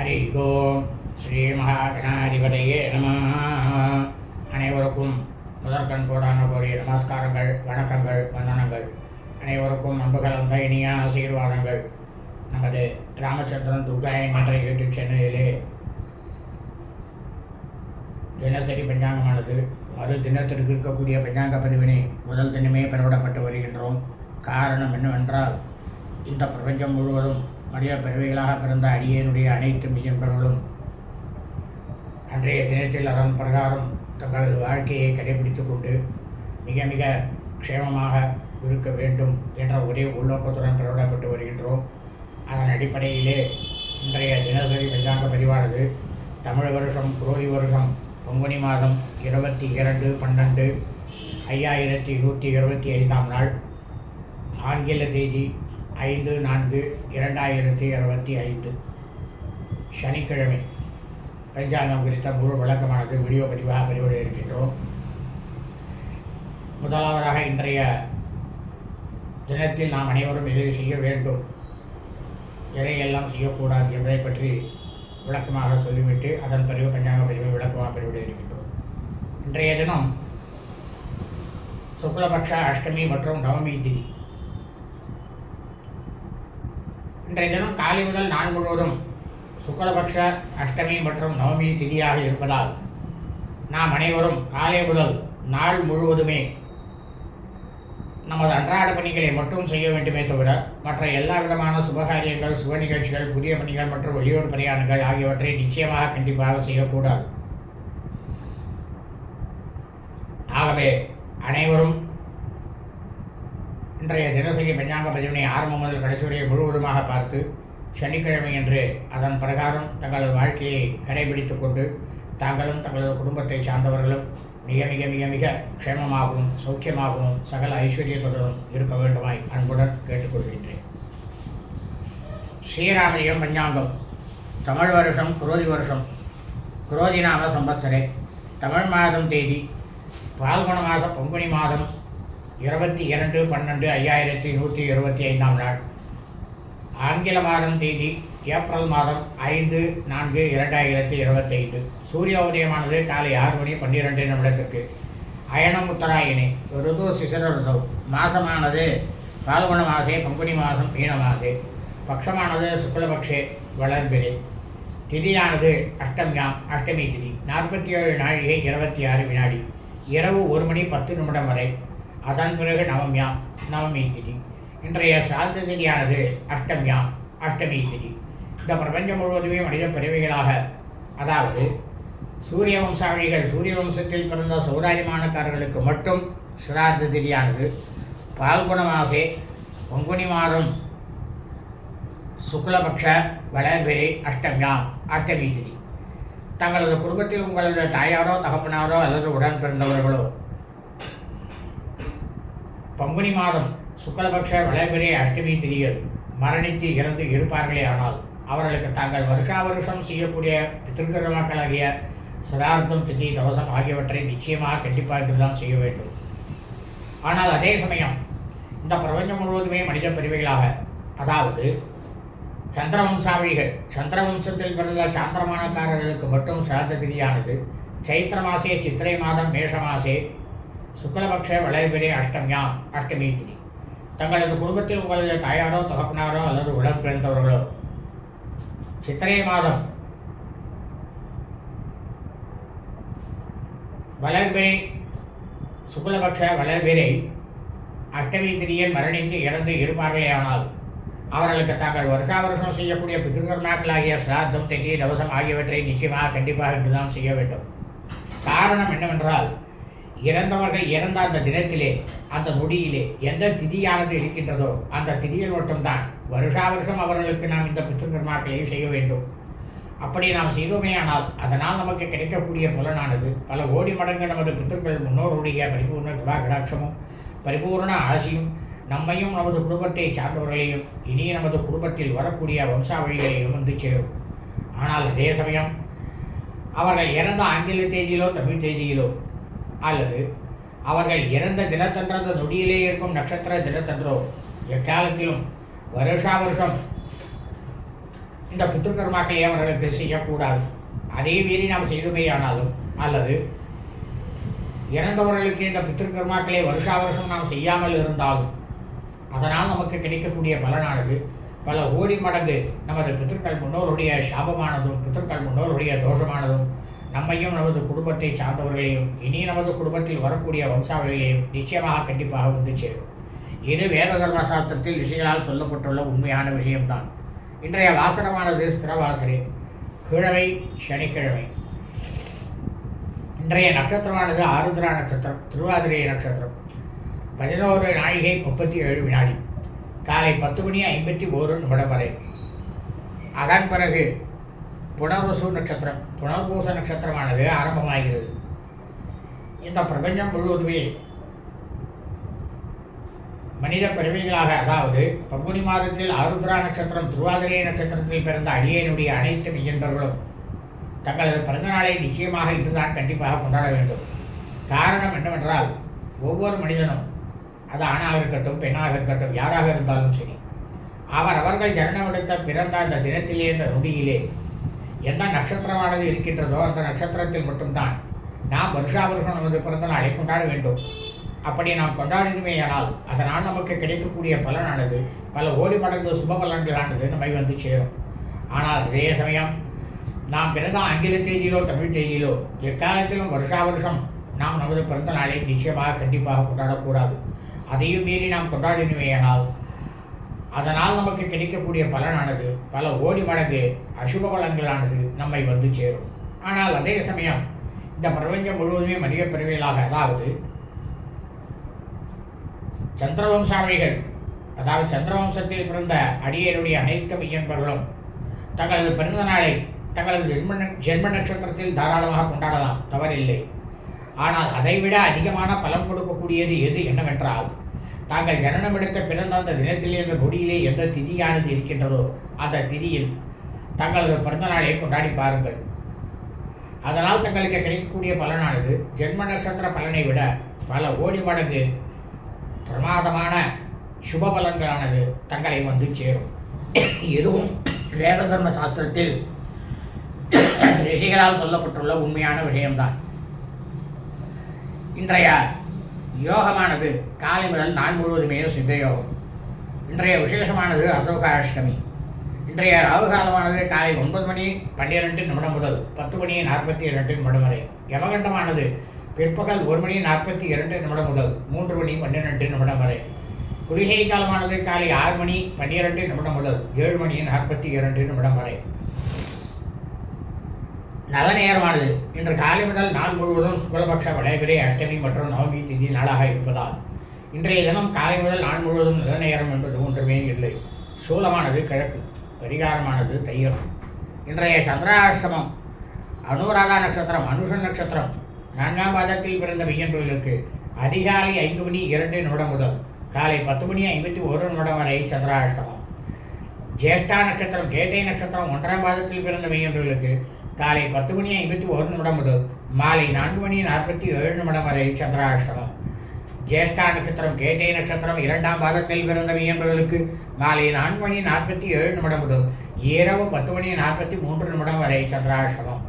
ஹரி ஓம் ஸ்ரீ மகாகணாதிபதியே நம அனைவருக்கும் முதற்கண் கோடான கோடிய நமஸ்காரங்கள் வணக்கங்கள் வந்தனங்கள். அனைவருக்கும் அன்பு கலந்த இனிய ஆசீர்வாதங்கள். நமது ராமச்சந்திரன் துர்கா என்ற யூடியூப் சேனலிலே தினசரி பஞ்சாங்கமானது மறு தினத்திற்கு இருக்கக்கூடிய பஞ்சாங்க பதிவினை முதல் தினமே பெறவிடப்பட்டு வருகின்றோம். காரணம் என்னவென்றால் இந்த பிரபஞ்சம் முழுவதும் மனித பிறவிகளாக பிறந்த அடியனுடைய அனைத்து மெய்யன்பர்களும் அன்றைய தினத்தில் அதன் பிரகாரம் தங்களது வாழ்க்கையை கடைபிடித்து கொண்டு மிக மிக க்ஷேமமாக இருக்க வேண்டும் என்ற ஒரே உள்நோக்கத்துடன் பெறவிடப்பட்டு வருகின்றோம். அதன் அடிப்படையிலே இன்றைய தினசரி பஞ்சாங்க பதிவானது தமிழ் வருஷம் குரோதி வருஷம் பங்குனி மாதம் இருபத்தி இரண்டு பன்னெண்டு ஐயாயிரத்தி நூற்றி இருபத்தி ஐந்தாம் நாள் ஆங்கில தேதி ஐந்து நான்கு இரண்டாயிரத்தி இருபத்தி ஐந்து. சனிக்கிழமை பஞ்சாங்கம் குறித்த முழு விளக்கமானது வீடியோ பதிவாக பதிவிட இருக்கின்றோம். முதலாவதாக இன்றைய தினத்தில் நாம் அனைவரும் எதை செய்ய வேண்டும் எதையெல்லாம் செய்யக்கூடாது என்பதை பற்றி விளக்கமாக சொல்லிவிட்டு அதன் பிறகு பஞ்சாங்க பதிவை விளக்கமாக பதிவிட இருக்கின்றோம். இன்றைய தினம் சுக்லபக்ஷ அஷ்டமி மற்றும் நவமி திதி. இன்றைய தினம் காலை முதல் நாள் முழுவதும் சுக்லபக்ஷ அஷ்டமி மற்றும் நவமி திதியாக இருப்பதால் நாம் அனைவரும் காலை முதல் நாள் முழுவதுமே நமது அன்றாட பணிகளை மட்டும் செய்ய வேண்டுமே தவிர மற்ற எல்லா விதமான சுபகாரியங்கள் சுப நிகழ்ச்சிகள் புதிய பணிகள் மற்றும் வெளியூர் பிரயாணங்கள் ஆகியவற்றை நிச்சயமாக கண்டிப்பாக செய்யக்கூடாது. ஆகவே அனைவரும் இன்றைய தினசரி பஞ்சாங்க பதிவினை ஆரம்பம் முதல் கடைசி வரை முழுவதுமாக பார்த்து சனிக்கிழமை என்று அதன் பிரகாரம் தங்களது வாழ்க்கையை கடைபிடித்து கொண்டு தாங்களும் தங்களது குடும்பத்தை சார்ந்தவர்களும் மிக மிக மிக மிக க்ஷேமமாகவும் சௌக்கியமாகவும் சகல ஐஸ்வர்யத்துடனும் இருக்க வேண்டுமாய் அன்புடன் கேட்டுக்கொள்கின்றேன். ஸ்ரீராமரியம் பஞ்சாங்கம். தமிழ் வருஷம் குரோதி வருஷம். குரோதி நாம சம்பத்சரே. தமிழ் மாதம் தேதி. பால்குண மாதம் பங்குனி மாதம் இருபத்தி இரண்டு பன்னெண்டு ஐயாயிரத்தி நூற்றி இருபத்தி ஐந்தாம் நாள். ஆங்கில மாதம் தேதி ஏப்ரல் மாதம் ஐந்து நான்கு இரண்டாயிரத்தி இருபத்தைந்து. சூரிய உதயமானது காலை ஆறு மணி பன்னிரெண்டு நிமிடத்திற்கு. அயனம் உத்தராயணி ருது சிசர ருது மாசமானது பால்குண மாசே பங்குனி மாதம் மீன மாசே. பக்ஷமானது சுக்லபக்ஷே வளர்பிறை. திதியானது அஷ்டமியாம் அஷ்டமி திதி. நாற்பத்தி ஏழு நாழிகை இருபத்தி ஆறு வினாடி. இரவு ஒரு மணி பத்து நிமிடம் வரை. அதன் பிறகு நவமியாம் நவமி திதி இன்றைய சாந்த திதியானது அஷ்டமியாம் அஷ்டமி திதி இந்த பிரபஞ்சம் முழுவதுமே மனித பிறவிகளாக அதாவது சூரிய வம்சாவளிகள் சூரிய வம்சத்தில் பிறந்த சௌராரியமானக்காரர்களுக்கு மட்டும் சிராத்த திதியானது பால்குண மாசே பங்குனி மாதம் சுக்லபக்ஷ வளர்பிறை அஷ்டமியாம் அஷ்டமி திதி தங்களது குடும்பத்தில் உங்களது தாயாரோ தகப்பனாரோ அல்லது உடன் பிறந்தவர்களோ பங்குனி மாதம் சுக்லபக்ஷ வளர்பிறை அஷ்டமி திதியில் மரணித்து இறந்து இருப்பார்களே ஆனால் அவர்களுக்கு தாங்கள் வருஷா வருஷம் செய்யக்கூடிய பித்திருக்கரமாக்களாகிய சிரார்த்தம் திதி தவசம் ஆகியவற்றை நிச்சயமாக கண்டிப்பாக என்றுதான் செய்ய வேண்டும். ஆனால் அதே சமயம் இந்த பிரபஞ்சம் முழுவதுமே மனித பிரிவுகளாக அதாவது சந்திரவம்சாவளிகள் சந்திரவம்சத்தில் பிறந்த சாந்திரமானக்காரர்களுக்கு மட்டும் சிராத்த திதியானது சைத்திர மாசே சித்திரை மாதம் மேஷ மாசே சுக்லபக்ஷ வளர்பிறை அஷ்டமியா அஷ்டமி திதி. தங்களது குடும்பத்தில் உங்களது தாயாரோ தகப்பனாரோ அல்லது உடன் பிறந்தவர்களோ சித்திரை மாதம் வளர்பிரை சுக்லபக்ஷ வளர்பிரை அஷ்டமி திதியில் மரணித்து இறந்து இருப்பார்களேயானால் அவர்களுக்கு தாங்கள் வருஷா வருஷம் செய்யக்கூடிய பிதிர்கர்மாக்களாகிய சிராத்தம் தெட்டி தவசம் ஆகியவற்றை நிச்சயமாக கண்டிப்பாக என்றுதான் செய்ய வேண்டும். காரணம் என்னவென்றால் இறந்தவர்கள் இறந்த அந்த தினத்திலே அந்த நொடியிலே எந்த திதியானது இருக்கின்றதோ அந்த திதியில் மட்டும்தான் வருஷா வருஷம் அவர்களுக்கு நாம் இந்த பித்திருக்கர்மாக்களை செய்ய வேண்டும். அப்படி நாம் செய்தோமேயானால் அதனால் நமக்கு கிடைக்கக்கூடிய புலனானது பல கோடி மடங்கு நமது பித்திருக்கள் முன்னோருடைய பரிபூர்ண கிருபா கடாட்சமும் பரிபூர்ண ஆசியும் நம்மையும் நமது குடும்பத்தை சார்ந்தவர்களையும் இனி நமது குடும்பத்தில் வரக்கூடிய வம்சாவழிகளையும் வந்து சேரும். ஆனால் அதே சமயம் அவர்கள் இறந்த ஆங்கில தேதியிலோ தமிழ் தேதியிலோ அல்லது அவர்கள் இறந்த தினத்தன்றந்த நொடியிலே இருக்கும் நட்சத்திர தினத்தன்றோ எக்காலத்திலும் வருஷா வருஷம் இந்த புத்திருக்கர்மாக்களை அவர்களுக்கு செய்யக்கூடாது. அதே மீறி நாம் செய்துமையானாலும் அல்லது இறந்தவர்களுக்கு இந்த பித்திருக்கர்மாக்களை வருஷா வருஷம் நாம் செய்யாமல் இருந்தாலும் அதனால் நமக்கு கிடைக்கக்கூடிய பலனானது பல ஓடி மடங்கு நமது பித்திருக்கள் முன்னோருடைய சாபமானதும் பித்திருக்கள் முன்னோருடைய தோஷமானதும் நம்மையும் நமது குடும்பத்தை சார்ந்தவர்களையும் இனி நமது குடும்பத்தில் வரக்கூடிய வம்சாவளிகளையும் நிச்சயமாக கண்டிப்பாக வந்து சேரும். இது வேத தர்ம சாஸ்திரத்தில் ரிஷிகளால் சொல்லப்பட்டுள்ள உண்மையான விஷயம்தான். இன்றைய வாசனமானது ஸ்திரவாசரே கிழமை சனிக்கிழமை. இன்றைய நட்சத்திரமானது ஆருத்ரா நட்சத்திரம் திருவாதிரை நட்சத்திரம். பதினோரு நாழிகை முப்பத்தி ஏழு வினாடி. காலை பத்து மணி ஐம்பத்தி ஓரு நிமிடம் வரை அதன் பிறகு புனர்வசு நட்சத்திரம் புனர்பூச நட்சத்திரமானது ஆரம்பமாகிறது. இந்த பிரபஞ்சம் முழுவதுமே மனித பிறவிகளாக அதாவது பங்குனி மாதத்தில் ஆருத்ரா நட்சத்திரம் திருவாதிரை நட்சத்திரத்தில் பிறந்த அடியனுடைய அனைத்து மெய்யன்பர்களும் தங்களது பிறந்த நாளை நிச்சயமாக இன்றுதான் கண்டிப்பாக கொண்டாட வேண்டும். காரணம் என்னவென்றால் ஒவ்வொரு மனிதனும் அது ஆணாக இருக்கட்டும் பெண்ணாக இருக்கட்டும் யாராக இருந்தாலும் சரி அவர் அவர்கள் ஜனனமெடுத்த பிறந்த அந்த தினத்திலே இந்த நொடியிலே எந்த நட்சத்திரமானது இருக்கின்றதோ அந்த நட்சத்திரத்தில் மட்டும்தான். நாம் வருஷா வருஷம் நமது பிறந்த நாளை கொண்டாட வேண்டும். அப்படி நாம் கொண்டாடினுமேயானால் அதனால் நமக்கு கிடைக்கக்கூடிய பலனானது பல ஓடி மடங்கு சுப பலன்களானது நம்மை வந்து சேரும். ஆனால் அதே சமயம் நாம் பிறந்த ஆங்கில தேதியிலோ தமிழ் தேதியிலோ எக்காலத்திலும் வருஷா வருஷம் நாம் நமது பிறந்த நாளை நிச்சயமாக கண்டிப்பாக கொண்டாடக்கூடாது. அதையும் மீறி நாம் கொண்டாடினுமேயானால் அதனால் நமக்கு கிடைக்கக்கூடிய பலனானது பல ஓடி மடங்கு அசுப பலன்களானது நம்மை வந்து சேரும். ஆனால் அதே சமயம் இந்த பிரபஞ்சம் முழுவதுமே மனித பிறவிகளாக அதாவது சந்திரவம்சாவளிகள் அதாவது சந்திரவம்சத்தில் பிறந்த அடியனுடைய அனைத்து மையன்பர்களும் தங்களது பிறந்த நாளை தங்களது ஜென்ம ஜென்ம நட்சத்திரத்தில் தாராளமாக கொண்டாடலாம். தவறில்லை. ஆனால் அதைவிட அதிகமான பலம் கொடுக்கக்கூடியது எது என்னவென்றால் தாங்கள் ஜனனம் எடுத்த பிறந்த அந்த தினத்திலே அந்த நொடியிலே எந்த திதியானது இருக்கின்றதோ அந்த திதியில் தங்களது பிறந்த நாளை கொண்டாடி பாருங்கள். அதனால் தங்களுக்கு கிடைக்கக்கூடிய பலனானது ஜென்ம நட்சத்திர பலனை விட பல ஓடி மடங்கு பிரமாதமான சுப பலன்களானது தங்களை வந்து சேரும். இதுவும் வேத தர்ம சாஸ்திரத்தில் ரிஷிகளால் சொல்லப்பட்டுள்ள உண்மையான விஷயம்தான். இன்றைய யோகமானது. காலை முதல் நான் முழுவதுமே சித்த யோகம் இன்றைய விசேஷமானது அசோகாஷ்டமி. இன்றைய ராகு காலமானது காலை ஒன்பது மணி பன்னிரெண்டு நிமிடம் முதல் பத்து மணி நாற்பத்தி இரண்டு நிமிடம் வரை. யமகண்டமானது பிற்பகல் ஒரு மணி நாற்பத்தி இரண்டு நிமிடம் முதல் மூன்று மணி பன்னிரெண்டு நிமிடம் வரை. குளிகை காலமானது காலை ஆறு மணி பன்னிரெண்டு நிமிடம் முதல் ஏழு மணி நாற்பத்தி இரண்டு நிமிடம் வரை. நல்ல நேரமானது. இன்று காலை முதல் நாள் முழுவதும் சுக்லபக்ஷ வளைபிரை அஷ்டமி மற்றும் நவமி திதி நாளாக இருப்பதால் இன்றைய தினம் காலை முதல் நாள் முழுவதும் நல்ல நேரம் என்பது ஒன்றுமே இல்லை. சூலமானது கிழக்கு பரிகாரமானது தையல். இன்றைய சந்திராஷ்டமம் அனுராதா நட்சத்திரம் அனுஷ நட்சத்திரம். நான்காம் பாதத்தில் பிறந்த மையன்பர்களுக்கு அதிகாலை ஐந்து மணி இரண்டு நிமிடம் முதல் காலை பத்து மணி ஐம்பத்தி ஒரு நிமிடம் வரை சந்திராஷ்டமம். ஜேஷ்டா நட்சத்திரம் கேட்டை நட்சத்திரம் ஒன்றாம் பாதத்தில் பிறந்த மையன்பர்களுக்கு காலை பத்து மணி ஐம்பத்தி ஒரு நிமிடம் முதல் மாலை நான்கு மணி நாற்பத்தி ஏழு நிமிடம் வரை சந்திராஷ்டமம். ஜேஷ்டா நட்சத்திரம் கேட்டை நட்சத்திரம் இரண்டாம் பாதத்தில் பிறந்த மையன்பர்களுக்கு மாலை நான்கு மணி நாற்பத்தி ஏழு நிமிடம் முதல் இரவு பத்து மணி நாற்பத்தி மூன்று நிமிடம் வரை சந்திராஷ்டமம்.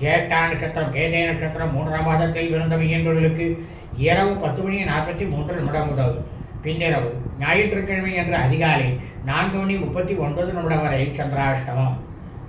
ஜேஷ்டா நட்சத்திரம் கேட்டை நட்சத்திரம் மூன்றாம் பாதத்தில் பிறந்த மையன்பர்களுக்கு இரவு பத்து மணி நாற்பத்தி மூன்று நிமிடம் முதல் பின்னிரவு ஞாயிற்றுக்கிழமை என்ற அதிகாலை நான்கு மணி முப்பத்தி ஒன்பது நிமிடம் வரை சந்திராஷ்டமம்.